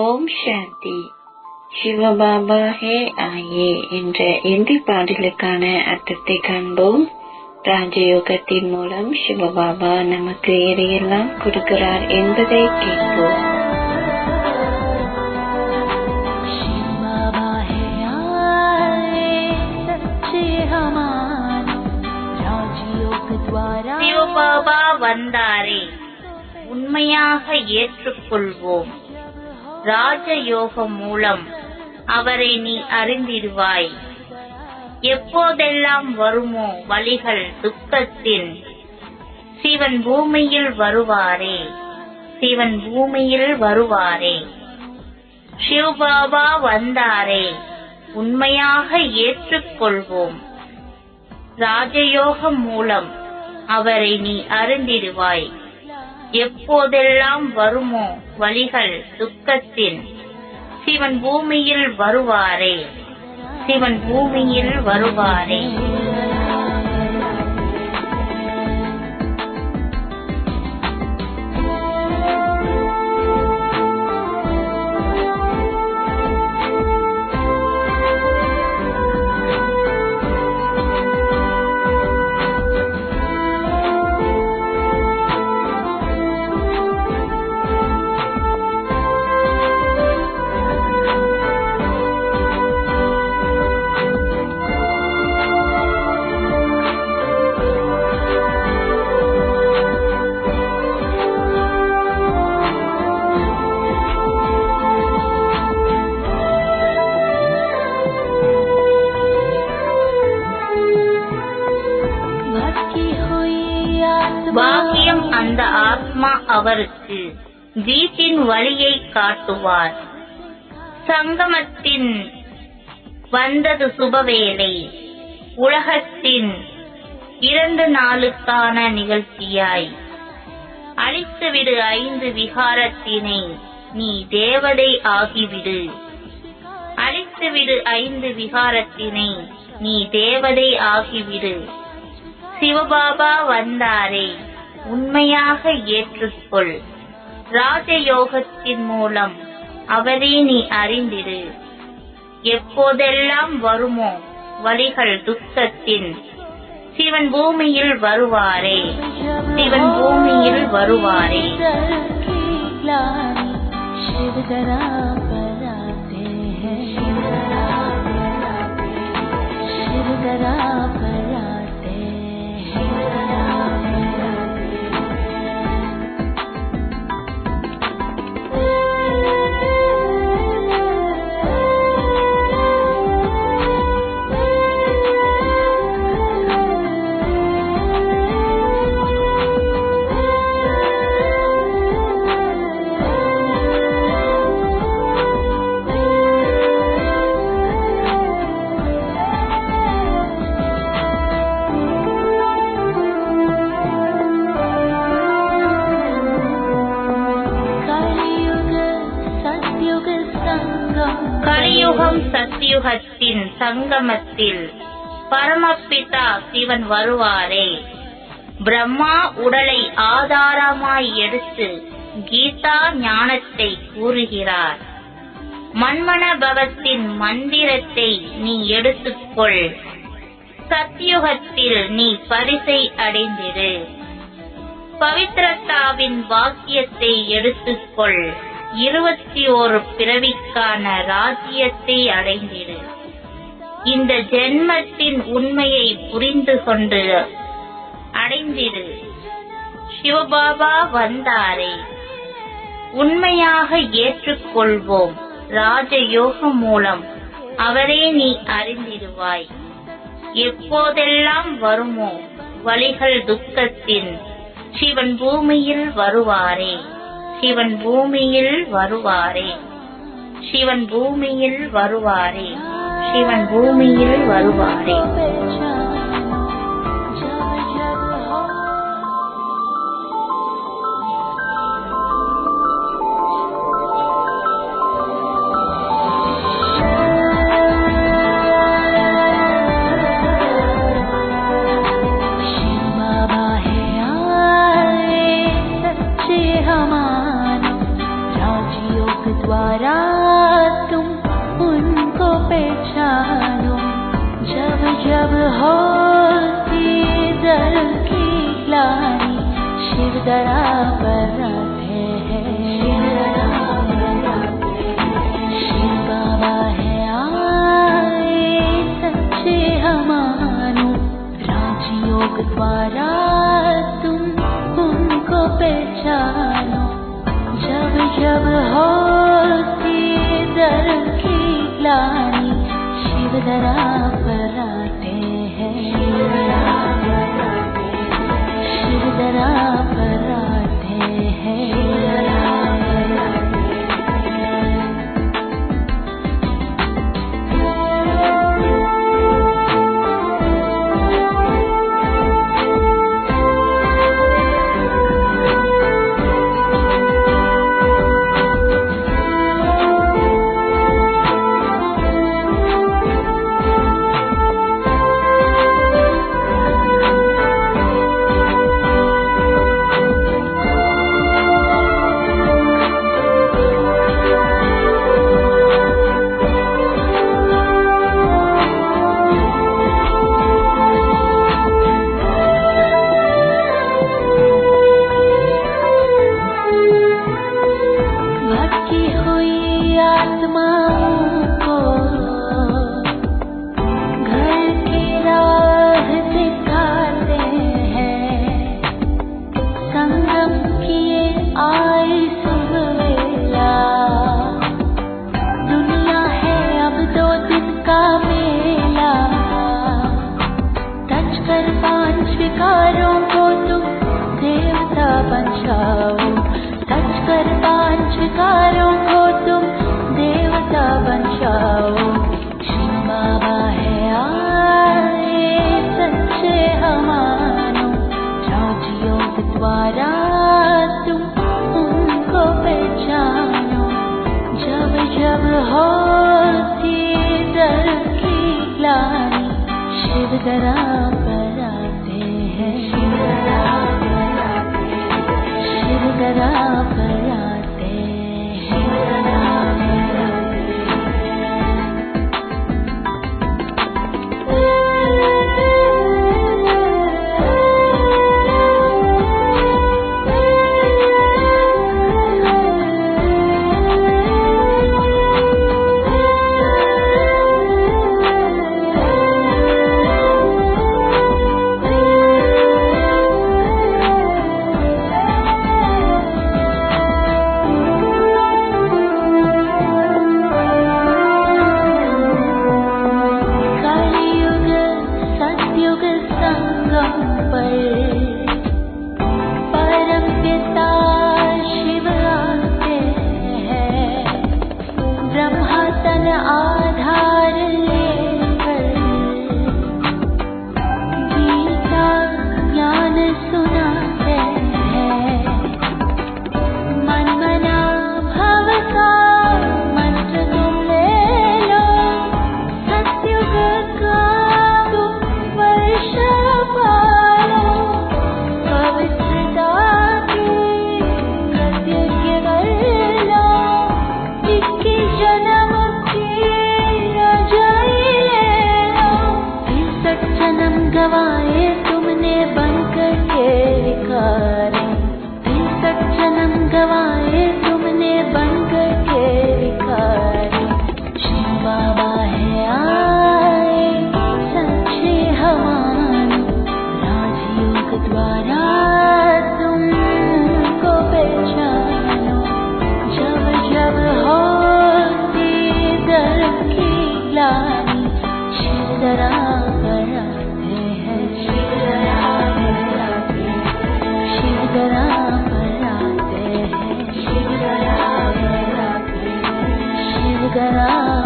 ஓம் சாந்தி. சிவபாபா ஹே ஆயே என்ற இந்தி பாடலுக்கான அர்த்தத்தை காண்போம். ராஜயோகத்தின் மூலம் சிவபாபா நமக்கு எதையெல்லாம் கொடுக்கிறார் என்பதை கேட்போம். வந்தாரே உண்மையாக ஏற்றுக்கொள்வோம். ராஜயோகம் மூலம் அவரை நீ அறிந்திடுவாய். எப்போதெல்லாம் வருமோ வழிகள் துக்கத்தின் சிவன் பூமியில் வருவாரே சிவன் பூமியில் வருவாரே. சிவபாபா வந்தாரே உண்மையாக ஏற்றுக்கொள்வோம். ராஜயோகம் மூலம் அவரை நீ அறிந்திடுவாய். எப்போதெல்லாம் வருமோ வழிகள் துக்கத்தின்? சிவன் பூமியில் வருவாரே. சிவன் பூமியில் வருவாரே. அந்த ஆத்மா அவருக்கு வீட்டின் வழியை காட்டுவார். சங்கமத்தின் வந்தது சுபவேளை உலகத்தின் இரண்டு நாளுக்கான நிகழ்ச்சியாய். அழித்துவிடு ஐந்து விகாரத்தினை நீ தேவதை ஆகிவிடு. அழித்துவிடு ஐந்து விகாரத்தினை நீ தேவதை ஆகிவிடு. சிவபாபா வந்தாரே. உண்மையாக ஏற்றுக்கொள். ராஜயோகத்தின் மூலம் அவரே நீ அறிந்திரு எப்போதெல்லாம் வருமோ வழிகள் துக்கத்தின் சிவன் பூமியில் வருவாரே. சிவன் பூமியில் வருவாரே. சத்தியுகத்தின் சங்கமத்தில் பரமபிதா சிவன் வருவாரே. பிரம்மா உடலை ஆதாரமாய் எடுத்து கீதா ஞானத்தை கூறுகிறார். மன்மன பவத்தின் மந்திரத்தை நீ எடுத்துக்கொள். சத்யுகத்தில் நீ பரிசை அடைந்திரு. பவித்ரத்தாவின் வாக்கியத்தை எடுத்துக்கொள். இருபத்தி ஓரு பிறவிக்கான ராஜ்யத்தை அடைந்திடு. இந்த ஜென்மத்தின் உண்மையை புரிந்து கொண்டு அடைந்திடு. சிவபாபா வந்தாரே. உண்மையாக ஏற்றுக்கொள்வோம் ராஜயோகம் மூலம். அவரே நீ அறிந்திடுவாய். எப்போதெல்லாம் வருமோ வழிகள் துக்கத்தின். சிவன் பூமியில் வருவாரே. சிவன் பூமியில் வருவாரே. சிவன் பூமியில் வருவாரே. சிவன் பூமியில் வருவாரே. that जरा